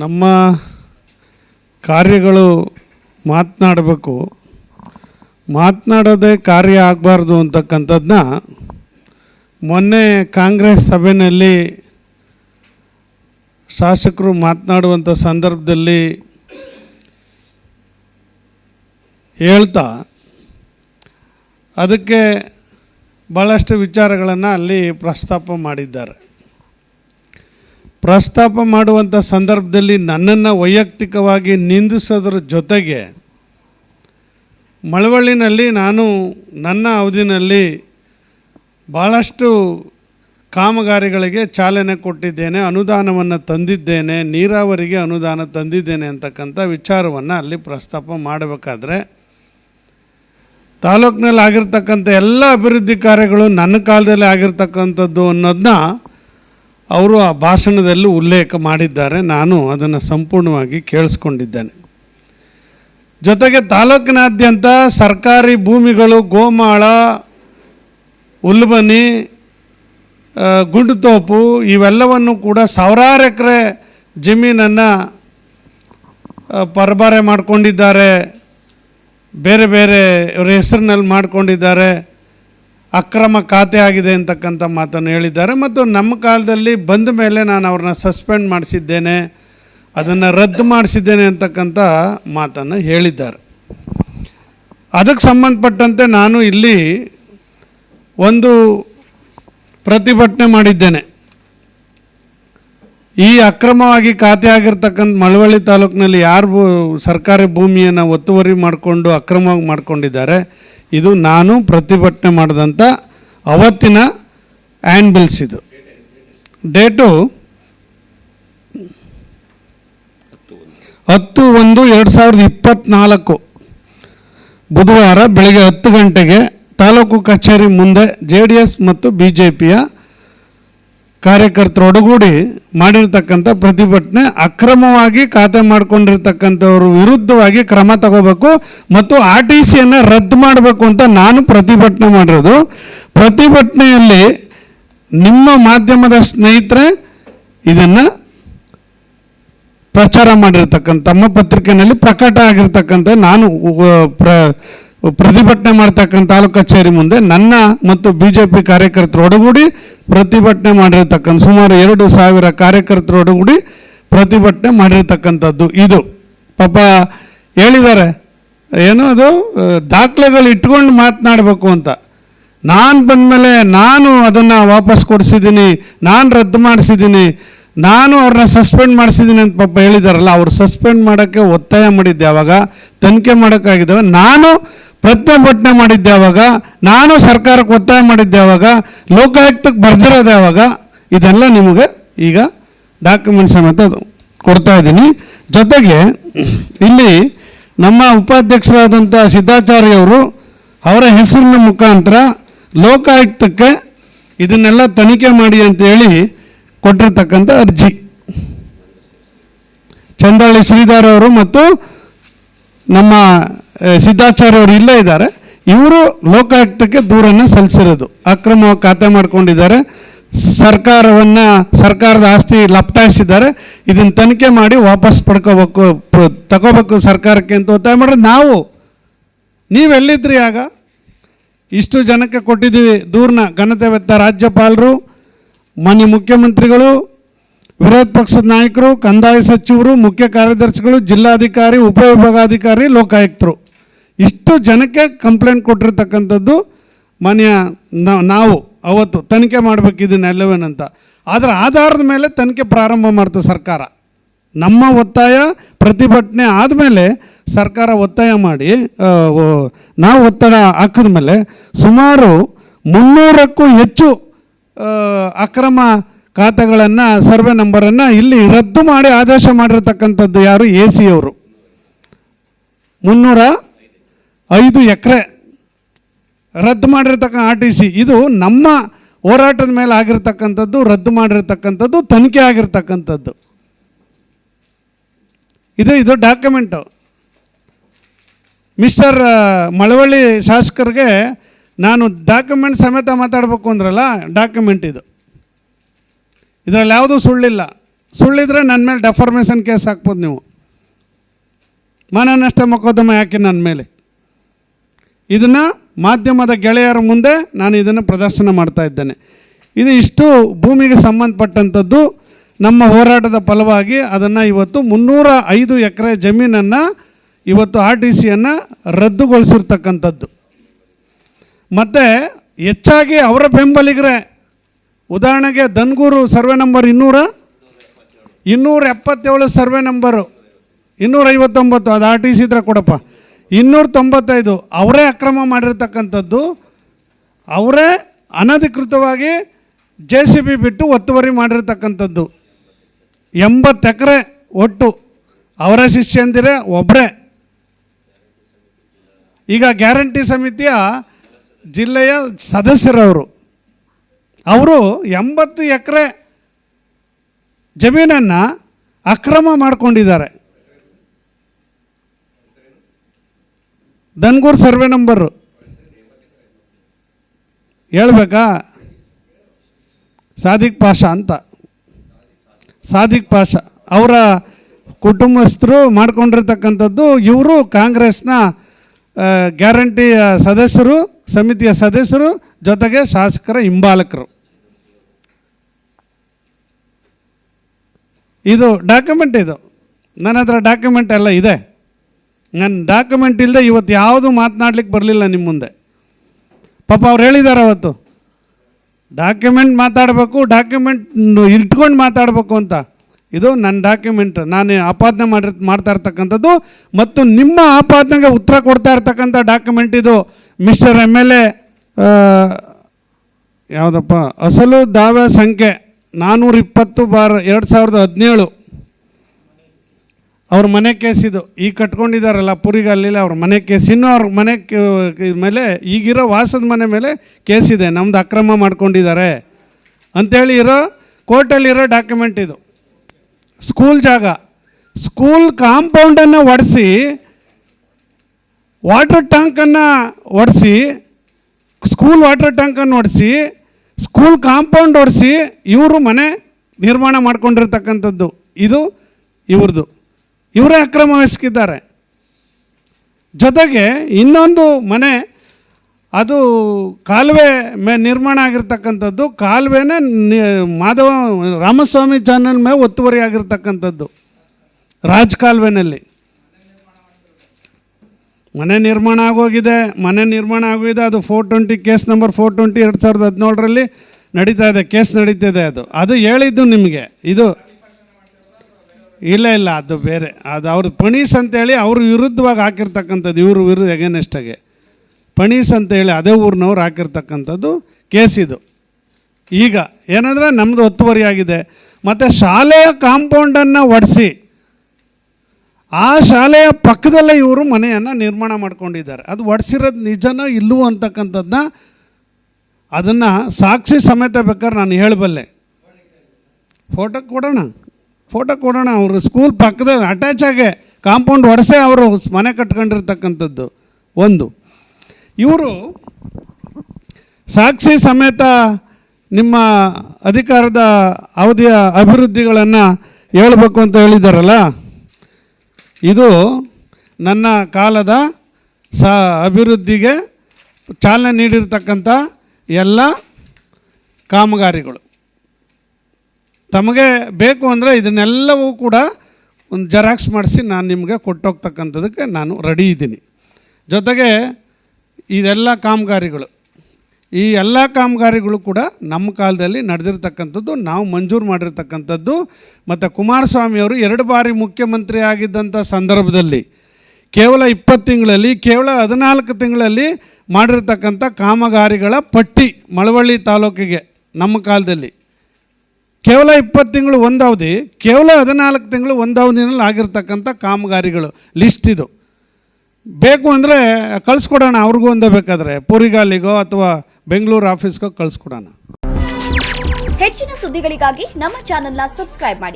ನಮ್ಮ ಕಾರ್ಯಗಳು ಮಾತನಾಡಬೇಕು. ಮಾತನಾಡೋದೇ ಕಾರ್ಯ ಆಗಬಾರ್ದು ಅಂತಕ್ಕಂಥದ್ದನ್ನ ಮೊನ್ನೆ ಕಾಂಗ್ರೆಸ್ ಸಭೆಯಲ್ಲಿ ಶಾಸಕರು ಮಾತನಾಡುವಂಥ ಸಂದರ್ಭದಲ್ಲಿ ಹೇಳ್ತಾ, ಅದಕ್ಕೆ ಭಾಳಷ್ಟು ವಿಚಾರಗಳನ್ನು ಅಲ್ಲಿ ಪ್ರಸ್ತಾಪ ಮಾಡಿದ್ದಾರೆ. ಪ್ರಸ್ತಾಪ ಮಾಡುವಂಥ ಸಂದರ್ಭದಲ್ಲಿ ನನ್ನನ್ನು ವೈಯಕ್ತಿಕವಾಗಿ ನಿಂದಿಸೋದ್ರ ಜೊತೆಗೆ ಮಳವಳ್ಳಿನಲ್ಲಿ ನಾನು ನನ್ನ ಅವಧಿನಲ್ಲಿ ಭಾಳಷ್ಟು ಕಾಮಗಾರಿಗಳಿಗೆ ಚಾಲನೆ ಕೊಟ್ಟಿದ್ದೇನೆ, ಅನುದಾನವನ್ನು ತಂದಿದ್ದೇನೆ, ನೀರಾವರಿಗೆ ಅನುದಾನ ತಂದಿದ್ದೇನೆ ಅಂತಕ್ಕಂಥ ವಿಚಾರವನ್ನು ಅಲ್ಲಿ ಪ್ರಸ್ತಾಪ ಮಾಡಬೇಕಾದ್ರೆ ತಾಲೂಕಿನಲ್ಲಿ ಆಗಿರ್ತಕ್ಕಂಥ ಎಲ್ಲ ಅಭಿವೃದ್ಧಿ ಕಾರ್ಯಗಳು ನನ್ನ ಕಾಲದಲ್ಲಿ ಆಗಿರ್ತಕ್ಕಂಥದ್ದು ಅನ್ನೋದನ್ನ ಅವರು ಆ ಭಾಷಣದಲ್ಲಿ ಉಲ್ಲೇಖ ಮಾಡಿದ್ದಾರೆ. ನಾನು ಅದನ್ನು ಸಂಪೂರ್ಣವಾಗಿ ಕೇಳಿಸ್ಕೊಂಡಿದ್ದೇನೆ. ಜೊತೆಗೆ ತಾಲೂಕಿನಾದ್ಯಂತ ಸರ್ಕಾರಿ ಭೂಮಿಗಳು ಗೋಮಾಳ, ಉಲ್ಬನಿ ಗುಂಡುತೋಪು ಇವೆಲ್ಲವನ್ನು ಕೂಡ ಸಾವಿರಾರು ಎಕರೆ ಜಮೀನನ್ನು ಪರಬಾರೆ ಮಾಡಿಕೊಂಡಿದ್ದಾರೆ. ಬೇರೆ ಬೇರೆ ಇವರ ಹೆಸರಿನಲ್ಲಿ ಮಾಡ್ಕೊಂಡಿದ್ದಾರೆ. ಅಕ್ರಮ ಖಾತೆ ಆಗಿದೆ ಅಂತಕ್ಕಂಥ ಮಾತನ್ನು ಹೇಳಿದ್ದಾರೆ. ಮತ್ತು ನಮ್ಮ ಕಾಲದಲ್ಲಿ ಬಂದ ಮೇಲೆ ನಾನು ಅವ್ರನ್ನ ಸಸ್ಪೆಂಡ್ ಮಾಡಿಸಿದ್ದೇನೆ, ಅದನ್ನು ರದ್ದು ಮಾಡಿಸಿದ್ದೇನೆ ಅಂತಕ್ಕಂಥ ಮಾತನ್ನು ಹೇಳಿದ್ದಾರೆ. ಅದಕ್ಕೆ ಸಂಬಂಧಪಟ್ಟಂತೆ ನಾನು ಇಲ್ಲಿ ಒಂದು ಪ್ರತಿಭಟನೆ ಮಾಡಿದ್ದೇನೆ. ಈ ಅಕ್ರಮವಾಗಿ ಖಾತೆ ಆಗಿರ್ತಕ್ಕಂಥ ಮಳವಳ್ಳಿ ತಾಲೂಕಿನಲ್ಲಿ ಯಾರು ಸರ್ಕಾರಿ ಭೂಮಿಯನ್ನು ಒತ್ತುವರಿ ಮಾಡಿಕೊಂಡು ಅಕ್ರಮವಾಗಿ ಮಾಡ್ಕೊಂಡಿದ್ದಾರೆ ಇದು ನಾನು ಪ್ರತಿಭಟನೆ ಮಾಡಿದಂಥ ಅವತ್ತಿನ ಆ್ಯಂಡ್ಬಿಲ್ಸ್ ಇದು. ಡೇಟು ಹತ್ತು ಒಂದು ಎರಡು ಸಾವಿರದ ಇಪ್ಪತ್ತ್ನಾಲ್ಕು ಬುಧವಾರ ಬೆಳಗ್ಗೆ ಹತ್ತು ಗಂಟೆಗೆ ತಾಲೂಕು ಕಚೇರಿ ಮುಂದೆ ಜೆ ಡಿ ಎಸ್ ಮತ್ತು ಬಿ ಜೆ ಪಿಯ ಕಾರ್ಯಕರ್ತರೊಡಗೂಡಿ ಮಾಡಿರ್ತಕ್ಕಂಥ ಪ್ರತಿಭಟನೆ ಅಕ್ರಮವಾಗಿ ಖಾತೆ ಮಾಡಿಕೊಂಡಿರ್ತಕ್ಕಂಥವ್ರ ವಿರುದ್ಧವಾಗಿ ಕ್ರಮ ತಗೋಬೇಕು ಮತ್ತು ಆರ್ ಟಿ ಸಿಯನ್ನು ರದ್ದು ಮಾಡಬೇಕು ಅಂತ ನಾನು ಪ್ರತಿಭಟನೆ ಮಾಡಿರೋದು. ಪ್ರತಿಭಟನೆಯಲ್ಲಿ ನಿಮ್ಮ ಮಾಧ್ಯಮದ ಸ್ನೇಹಿತರೆ ಇದನ್ನು ಪ್ರಚಾರ ಮಾಡಿರ್ತಕ್ಕಂಥ ತಮ್ಮ ಪತ್ರಿಕೆಯಲ್ಲಿ ಪ್ರಕಟ ಆಗಿರ್ತಕ್ಕಂಥ ನಾನು ಪ್ರ ಪ್ರತಿಭಟನೆ ಮಾಡ್ತಕ್ಕಂಥ ತಾಲೂಕು ಕಚೇರಿ ಮುಂದೆ ನನ್ನ ಮತ್ತು ಬಿ ಜೆ ಪಿ ಕಾರ್ಯಕರ್ತರೊಡಗೂಡಿ ಪ್ರತಿಭಟನೆ ಮಾಡಿರ್ತಕ್ಕಂಥ ಸುಮಾರು ಎರಡು ಸಾವಿರ ಕಾರ್ಯಕರ್ತರೊಡಗೂಡಿ ಪ್ರತಿಭಟನೆ ಮಾಡಿರತಕ್ಕಂಥದ್ದು ಇದು. ಪಾಪ ಹೇಳಿದ್ದಾರೆ, ಏನೋ ಅದು ದಾಖಲೆಗಳು ಇಟ್ಕೊಂಡು ಮಾತನಾಡಬೇಕು ಅಂತ. ನಾನು ಬಂದಮೇಲೆ ನಾನು ಅದನ್ನು ವಾಪಸ್ ಕೊಡಿಸಿದ್ದೀನಿ, ನಾನು ರದ್ದು ಮಾಡಿಸಿದ್ದೀನಿ, ನಾನು ಅವ್ರನ್ನ ಸಸ್ಪೆಂಡ್ ಮಾಡಿಸಿದ್ದೀನಿ ಅಂತ ಪಾಪ ಹೇಳಿದಾರಲ್ಲ, ಅವ್ರು ಸಸ್ಪೆಂಡ್ ಮಾಡೋಕ್ಕೆ ಒತ್ತಾಯ ಮಾಡಿದ್ದೆ ಯಾವಾಗ ತನಿಖೆ ಮಾಡೋಕ್ಕಾಗಿದ್ದಾವೆ ನಾನು ಪ್ರತಿಭಟನೆ ಮಾಡಿದ್ದೆ ಯಾವಾಗ ನಾನು ಸರ್ಕಾರಕ್ಕೆ ಒತ್ತಾಯ ಮಾಡಿದ್ದೆ ಯಾವಾಗ ಲೋಕಾಯುಕ್ತಕ್ಕೆ ಬರ್ದಿರೋದು ಯಾವಾಗ ಇದೆಲ್ಲ ನಿಮಗೆ ಈಗ ಡಾಕ್ಯುಮೆಂಟ್ ಸಮೇತ ಕೊಡ್ತಾ ಇದ್ದೀನಿ. ಜೊತೆಗೆ ಇಲ್ಲಿ ನಮ್ಮ ಉಪಾಧ್ಯಕ್ಷರಾದಂಥ ಸಿದ್ಧಾಚಾರ್ಯವರು ಅವರ ಹೆಸರಿನ ಮುಖಾಂತರ ಲೋಕಾಯುಕ್ತಕ್ಕೆ ಇದನ್ನೆಲ್ಲ ತನಿಖೆ ಮಾಡಿ ಅಂತೇಳಿ ಕೊಟ್ಟಿರ್ತಕ್ಕಂಥ ಅರ್ಜಿ. ಚಂದಳ್ಳಿ ಶ್ರೀಧರ್ ಅವರು ಮತ್ತು ನಮ್ಮ ಅವರು ಇಲ್ಲೇ ಇದ್ದಾರೆ. ಇವರು ಲೋಕಾಯುಕ್ತಕ್ಕೆ ದೂರನ್ನು ಸಲ್ಲಿಸಿರೋದು. ಅಕ್ರಮ ಖಾತೆ ಮಾಡ್ಕೊಂಡಿದ್ದಾರೆ. ಸರ್ಕಾರವನ್ನು, ಸರ್ಕಾರದ ಆಸ್ತಿ ಲಪ್ಟಾಯಿಸಿದ್ದಾರೆ ಇದನ್ನು ತನಿಖೆ ಮಾಡಿ ವಾಪಸ್ ಪಡ್ಕೋಬೇಕು ತಗೋಬೇಕು ಸರ್ಕಾರಕ್ಕೆ ಅಂತ ಒತ್ತಾಯ ಮಾಡಿದ್ರೆ ನಾವು ನೀವೆಲ್ಲಿದ್ರಿ ಆಗ? ಇಷ್ಟು ಜನಕ್ಕೆ ಕೊಟ್ಟಿದ್ದೀವಿ ದೂರನ ಘನತೆ ವ್ಯಕ್ತ ರಾಜ್ಯಪಾಲರು, ಮನೆ ಮುಖ್ಯಮಂತ್ರಿಗಳು, ವಿರೋಧ ಪಕ್ಷದ ನಾಯಕರು, ಕಂದಾಯ ಸಚಿವರು, ಮುಖ್ಯ ಕಾರ್ಯದರ್ಶಿಗಳು, ಜಿಲ್ಲಾಧಿಕಾರಿ, ಉಪವಿಭಾಗಾಧಿಕಾರಿ, ಲೋಕಾಯುಕ್ತರು. ಇಷ್ಟು ಜನಕ್ಕೆ ಕಂಪ್ಲೇಂಟ್ ಕೊಟ್ಟಿರ್ತಕ್ಕಂಥದ್ದು ಮಾನ್ಯ ನಾವು ಅವತ್ತು ತನಿಖೆ ಮಾಡಬೇಕು ಇದನ್ನೆಲ್ಲವೇನಂತ ಅದರ ಆಧಾರದ ಮೇಲೆ ತನಿಖೆ ಪ್ರಾರಂಭ ಮಾಡ್ತು ಸರ್ಕಾರ. ನಮ್ಮ ಒತ್ತಾಯ ಪ್ರತಿಭಟನೆ ಆದಮೇಲೆ ಸರ್ಕಾರ ಒತ್ತಾಯ ಮಾಡಿ ನಾವು ಒತ್ತಡ ಹಾಕಿದ ಮೇಲೆ ಸುಮಾರು ಮುನ್ನೂರಕ್ಕೂ ಹೆಚ್ಚು ಅಕ್ರಮ ಖಾತೆಗಳನ್ನು, ಸರ್ವೆ ನಂಬರನ್ನು ಇಲ್ಲಿ ರದ್ದು ಮಾಡಿ ಆದೇಶ ಮಾಡಿರ್ತಕ್ಕಂಥದ್ದು ಯಾರು ಎ ಸಿ ಅವರು. ಮುನ್ನೂರ ಐದು ಎಕರೆ ರದ್ದು ಮಾಡಿರ್ತಕ್ಕ ಆರ್ ಟಿ ಸಿ. ಇದು ನಮ್ಮ ಹೋರಾಟದ ಮೇಲೆ ಆಗಿರ್ತಕ್ಕಂಥದ್ದು, ರದ್ದು ಮಾಡಿರ್ತಕ್ಕಂಥದ್ದು, ತನಿಖೆ ಆಗಿರ್ತಕ್ಕಂಥದ್ದು. ಇದು ಇದು ಡಾಕ್ಯುಮೆಂಟು. ಮಿಸ್ಟರ್ ಮಳವಳ್ಳಿ ಶಾಸಕರಿಗೆ ನಾನು ಡಾಕ್ಯುಮೆಂಟ್ ಸಮೇತ ಮಾತಾಡಬೇಕು ಅಂದ್ರಲ್ಲ, ಡಾಕ್ಯುಮೆಂಟ್ ಇದು. ಇದರಲ್ಲಿ ಯಾವುದೂ ಸುಳ್ಳಿಲ್ಲ. ಸುಳ್ಳಿದ್ರೆ ನನ್ನ ಮೇಲೆ ಡೆಫಾರ್ಮೇಷನ್ ಕೇಸ್ ಹಾಕ್ಬೋದು ನೀವು. ಮಾನನಷ್ಟ ಮೊಕದ್ದಮೆ ಹಾಕಿ ನನ್ನ ಮೇಲೆ. ಇದನ್ನು ಮಾಧ್ಯಮದ ಗೆಳೆಯರ ಮುಂದೆ ನಾನು ಇದನ್ನು ಪ್ರದರ್ಶನ ಮಾಡ್ತಾ ಇದ್ದೇನೆ. ಇದು ಇಷ್ಟು ಭೂಮಿಗೆ ಸಂಬಂಧಪಟ್ಟಂಥದ್ದು. ನಮ್ಮ ಹೋರಾಟದ ಫಲವಾಗಿ ಅದನ್ನು ಇವತ್ತು ಮುನ್ನೂರ ಐದು ಎಕರೆ ಜಮೀನನ್ನು ಇವತ್ತು ಆರ್ ಟಿ ಸಿಯನ್ನು ರದ್ದುಗೊಳಿಸಿರ್ತಕ್ಕಂಥದ್ದು. ಮತ್ತು ಹೆಚ್ಚಾಗಿ ಅವರ ಬೆಂಬಲಿಗರೇ, ಉದಾಹರಣೆಗೆ ದನ್ಗೂರು ಸರ್ವೆ ನಂಬರ್ ಇನ್ನೂರ ಇನ್ನೂರ ಎಪ್ಪತ್ತೇಳು ಸರ್ವೆ ನಂಬರು, ಇನ್ನೂರೈವತ್ತೊಂಬತ್ತು, ಅದು ಆರ್ ಟಿ ಸಿ ಇದ್ರೆ ಕೊಡಪ್ಪ. ಇನ್ನೂರ ತೊಂಬತ್ತೈದು ಅವರೇ ಅಕ್ರಮ ಮಾಡಿರ್ತಕ್ಕಂಥದ್ದು. ಅವರೇ ಅನಧಿಕೃತವಾಗಿ ಜೆ ಸಿ ಬಿ ಬಿಟ್ಟು ಒತ್ತುವರಿ ಮಾಡಿರ್ತಕ್ಕಂಥದ್ದು. ಎಂಬತ್ತು ಎಕರೆ ಒಟ್ಟು ಅವರ ಶಿಷ್ಯಂದಿರೇ ಒಬ್ಬರೇ ಈಗ ಗ್ಯಾರಂಟಿ ಸಮಿತಿಯ ಜಿಲ್ಲೆಯ ಸದಸ್ಯರವರು. ಅವರು ಎಂಬತ್ತು ಎಕರೆ ಜಮೀನನ್ನು ಅಕ್ರಮ ಮಾಡ್ಕೊಂಡಿದ್ದಾರೆ. ದನ್ಗೂರ್ ಸರ್ವೆ ನಂಬರು. ಹೇಳ್ಬೇಕಾ? ಸಾದಿಕ್ ಪಾಷಾ ಅಂತ. ಸಾದಿಕ್ ಪಾಷಾ. ಅವರ ಕುಟುಂಬಸ್ಥರು ಮಾಡ್ಕೊಂಡಿರ್ತಕ್ಕಂಥದ್ದು ಇವರು ಕಾಂಗ್ರೆಸ್ನ ಗ್ಯಾರಂಟಿ ಸದಸ್ಯರು, ಸಮಿತಿಯ ಸದಸ್ಯರು, ಜೊತೆಗೆ ಶಾಸಕರ ಹಿಂಬಾಲಕರು. ಇದು ಡಾಕ್ಯುಮೆಂಟ್ ಇದು. ನನ್ನ ಹತ್ರ ಡಾಕ್ಯುಮೆಂಟ್ ಎಲ್ಲ ಇದೆ. ನನ್ನ ಡಾಕ್ಯುಮೆಂಟ್ ಇಲ್ಲದೆ ಇವತ್ತು ಯಾವುದು ಮಾತನಾಡ್ಲಿಕ್ಕೆ ಬರಲಿಲ್ಲ ನಿಮ್ಮ ಮುಂದೆ. ಪಾಪ ಅವ್ರು ಹೇಳಿದ್ದಾರೆ ಅವತ್ತು. ಡಾಕ್ಯುಮೆಂಟ್ ಮಾತಾಡಬೇಕು ಡಾಕ್ಯುಮೆಂಟ್ ಇಟ್ಕೊಂಡು ಮಾತಾಡಬೇಕು ಅಂತ. ಇದು ನನ್ನ ಡಾಕ್ಯುಮೆಂಟ್ ನಾನು ಆಪಾದನೆ ಮಾಡಿ ಮಾಡ್ತಾ ಇರ್ತಕ್ಕಂಥದ್ದು ಮತ್ತು ನಿಮ್ಮ ಆಪಾದನೆಗೆ ಉತ್ತರ ಕೊಡ್ತಾ ಇರ್ತಕ್ಕಂಥ ಡಾಕ್ಯುಮೆಂಟ್ ಇದು. ಮಿಸ್ಟರ್ ಎಂ ಎಲ್ ಎ ಯಾವುದಪ್ಪ, ಅಸಲು ದಾವೆ ಸಂಖ್ಯೆ ನಾನ್ನೂರ ಇಪ್ಪತ್ತು ಬಾರ್ ಎರಡು ಸಾವಿರದ ಹದಿನೇಳು. ಅವ್ರ ಮನೆ ಕೇಸ್ ಇದು. ಈಗ ಕಟ್ಕೊಂಡಿದ್ದಾರಲ್ಲ ಪುರಿಗಲ್ಲಿಲ್ಲ ಅವ್ರ ಮನೆ ಕೇಸ್ ಇನ್ನೂ ಅವ್ರ ಮನೆ ಮೇಲೆ ಈಗಿರೋ ವಾಸದ ಮನೆ ಮೇಲೆ ಕೇಸಿದೆ ನಮ್ದು ಅಕ್ರಮ ಮಾಡ್ಕೊಂಡಿದ್ದಾರೆ. ಅಂಥೇಳಿ ಇರೋ ಕೋರ್ಟಲ್ಲಿರೋ ಡಾಕ್ಯುಮೆಂಟ್ ಇದು. ಸ್ಕೂಲ್ ಜಾಗ. ಸ್ಕೂಲ್ ಕಾಂಪೌಂಡನ್ನು ಒಡಿಸಿ ವಾಟರ್ ಟ್ಯಾಂಕನ್ನು ಒಡಿಸಿ, ಸ್ಕೂಲ್ ವಾಟರ್ ಟ್ಯಾಂಕನ್ನು ಒಡಿಸಿ, ಸ್ಕೂಲ್ ಕಾಂಪೌಂಡ್ ಒಡಿಸಿ ಇವರು ಮನೆ ನಿರ್ಮಾಣ ಮಾಡ್ಕೊಂಡಿರ್ತಕ್ಕಂಥದ್ದು. ಇದು ಇವ್ರದ್ದು ಇವರೇ ಅಕ್ರಮ ವಹಿಸ್ಕಿದ್ದಾರೆ ಜೊತೆಗೆ ಇನ್ನೊಂದು ಮನೆ, ಅದು ಕಾಲುವೆ ಮೇ ನಿರ್ಮಾಣ ಆಗಿರ್ತಕ್ಕಂಥದ್ದು, ಕಾಲುವೆನೇ ಮಾಧವ ರಾಮಸ್ವಾಮಿ ಚಾನಲ್ ಮೇಲೆ ಒತ್ತುವರಿ ಆಗಿರ್ತಕ್ಕಂಥದ್ದು, ರಾಜ್ ಕಾಲುವೆನಲ್ಲಿ. ಮನೆ ನಿರ್ಮಾಣ ಆಗೋಗಿದೆ, ಮನೆ ನಿರ್ಮಾಣ ಆಗೋಗಿದೆ, ಅದು four twenty case number four twenty ಎರಡು ಸಾವಿರದ ಹದಿನೇಳರಲ್ಲಿ ನಡೀತಾ ಇದೆ ಕೇಸ್ ನಡೀತಿದೆ ಅದು. ಅದು ಹೇಳಿದ್ದು ನಿಮಗೆ. ಇದು ಇಲ್ಲ ಇಲ್ಲ, ಅದು ಬೇರೆ. ಅದು ಅವ್ರ ಪಣೀಸ್ ಅಂತೇಳಿ ಅವ್ರ ವಿರುದ್ಧವಾಗಿ ಹಾಕಿರ್ತಕ್ಕಂಥದ್ದು, ಇವ್ರ ವಿರುದ್ಧ ಎಗೇನೆಸ್ಟಾಗೆ ಪಣೀಸ್ ಅಂತೇಳಿ ಅದೇ ಊರಿನವ್ರು ಹಾಕಿರ್ತಕ್ಕಂಥದ್ದು ಕೇಸ್ ಇದು. ಈಗ ಏನಂದರೆ ನಮ್ಮದು ಒತ್ತುವರಿ ಆಗಿದೆ. ಮತ್ತು ಶಾಲೆಯ ಕಾಂಪೌಂಡನ್ನು ಒಡಿಸಿ, ಆ ಶಾಲೆಯ ಪಕ್ಕದಲ್ಲೇ ಇವರು ಮನೆಯನ್ನು ನಿರ್ಮಾಣ ಮಾಡ್ಕೊಂಡಿದ್ದಾರೆ. ಅದು ಒಡಿಸಿರೋದು ನಿಜನೋ ಇಲ್ಲವೋ ಅಂತಕ್ಕಂಥದ್ದನ್ನ ಅದನ್ನು ಸಾಕ್ಷಿ ಸಮೇತ ಬೇಕಾದ್ರೆ ನಾನು ಹೇಳಬಲ್ಲೆ. ಫೋಟೋ ಕೊಡೋಣ? ಫೋಟೋ ಕೊಡೋಣ, ಅವರು ಸ್ಕೂಲ್ ಪಕ್ಕದಲ್ಲಿ ಅಟ್ಯಾಚ್ ಆಗಿ ಕಾಂಪೌಂಡ್ ಒಡೆಸೇ ಅವರು ಮನೆ ಕಟ್ಕೊಂಡಿರ್ತಕ್ಕಂಥದ್ದು. ಒಂದು. ಇವರು ಸಾಕ್ಷಿ ಸಮೇತ ನಿಮ್ಮ ಅಧಿಕಾರದ ಅವಧಿಯ ಅಭಿವೃದ್ಧಿಗಳನ್ನು ಹೇಳಬೇಕು ಅಂತ ಹೇಳಿದ್ದಾರಲ್ಲ ಇದು ನನ್ನ ಕಾಲದ ಸ ಅಭಿವೃದ್ಧಿಗೆ ಚಾಲನೆ ನೀಡಿರ್ತಕ್ಕಂಥ ಎಲ್ಲ ಕಾಮಗಾರಿಗಳು. ತಮಗೆ ಬೇಕು ಅಂದರೆ ಇದನ್ನೆಲ್ಲವೂ ಕೂಡ ಒಂದು ಜೆರಾಕ್ಸ್ ಮಾಡಿಸಿ ನಾನು ನಿಮಗೆ ಕೊಟ್ಟೋಗ್ತಕ್ಕಂಥದಕ್ಕೆ ನಾನು ರೆಡಿ ಇದ್ದೀನಿ. ಜೊತೆಗೆ ಇದೆಲ್ಲ ಕಾಮಗಾರಿಗಳು. ಈ ಎಲ್ಲ ಕಾಮಗಾರಿಗಳು ಕೂಡ ನಮ್ಮ ಕಾಲದಲ್ಲಿ ನಡೆದಿರ್ತಕ್ಕಂಥದ್ದು, ನಾವು ಮಂಜೂರು ಮಾಡಿರ್ತಕ್ಕಂಥದ್ದು ಮತ್ತು ಕುಮಾರಸ್ವಾಮಿಯವರು ಎರಡು ಬಾರಿ ಮುಖ್ಯಮಂತ್ರಿ ಆಗಿದ್ದಂಥ ಸಂದರ್ಭದಲ್ಲಿ ಕೇವಲ ಇಪ್ಪತ್ತು ತಿಂಗಳಲ್ಲಿ, ಕೇವಲ ಹದಿನಾಲ್ಕು ತಿಂಗಳಲ್ಲಿ ಮಾಡಿರ್ತಕ್ಕಂಥ ಕಾಮಗಾರಿಗಳ ಪಟ್ಟಿ ಮಳವಳ್ಳಿ ತಾಲೂಕಿಗೆ ನಮ್ಮ ಕಾಲದಲ್ಲಿ. ಕೇವಲ ಇಪ್ಪತ್ತು ತಿಂಗಳು ಒಂದು ಕೇವಲ ಹದಿನಾಲ್ಕು ತಿಂಗಳು ಒಂದು ಅವಧಿನಲ್ಲಿ ಆಗಿರ್ತಕ್ಕಂಥ ಕಾಮಗಾರಿಗಳು ಲಿಸ್ಟ್ ಇದು. ಬೇಕು ಅಂದರೆ ಕಳಿಸ್ಕೊಡೋಣ, ಅವ್ರಿಗೂ ಒಂದೇ ಬೇಕಾದರೆ. ಪುರಿಗಾಲಿಗೋ ಅಥವಾ ಬೆಂಗಳೂರು ಆಫೀಸ್ಗೋ ಕಳಿಸ್ಕೊಡೋಣ. ಹೆಚ್ಚಿನ ಸುದ್ದಿಗಳಿಗಾಗಿ ನಮ್ಮ ಚಾನೆಲ್ನ ಸಬ್ಸ್ಕ್ರೈಬ್ ಮಾಡಿ.